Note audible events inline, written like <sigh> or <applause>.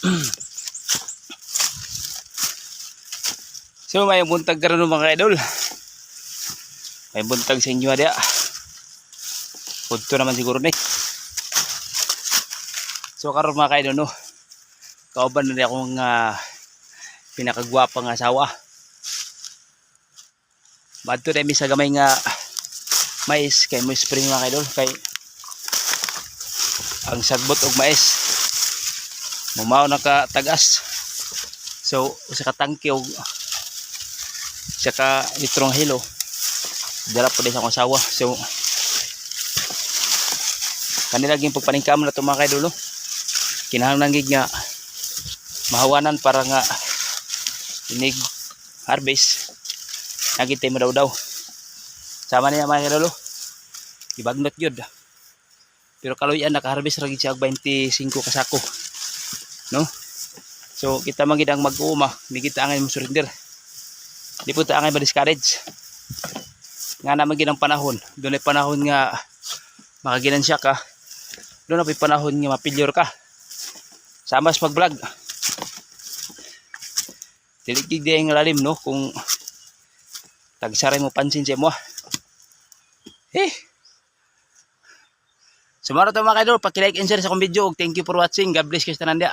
<clears throat> so may buntag karon mga idol. May buntag sa inyo dia. Punto naman siguro ni. So karon mga idol no. Kauban na di akong uh, pinakagwapang asawa. Badto na sa gamay nga mais kay mo spring mga idol kay ang sagbot og mais mumaw na ka tagas. So usa ka tangke og ka litrong hilo. Dala pa din sa akong asawa. So kanila ging pagpaningkamon na ito mga kaidolo. Kinahanglan gig nga mahawanan para nga inig harvest. Nagitay mo daw daw sama niya mga kaidolo. Ibagnot yun. Pero kaluyan naka-harvest ra gid siya og 25 kasako no? So kita man gid ang mag-uuma di kita angay mo surrender. Di po ta angay ma-discourage. Nga naman gid panahon. Doon ay panahon nga makaginansya ka. Doon ay panahon nga mapilyor ka. Sama sa pag-vlog tiligig di ang lalim no? Kung tagsaray mo pansin sa mo eh So maro to mga kaidol, paki-like and share sa akong video. ug Thank you for watching. God bless kayo tanan.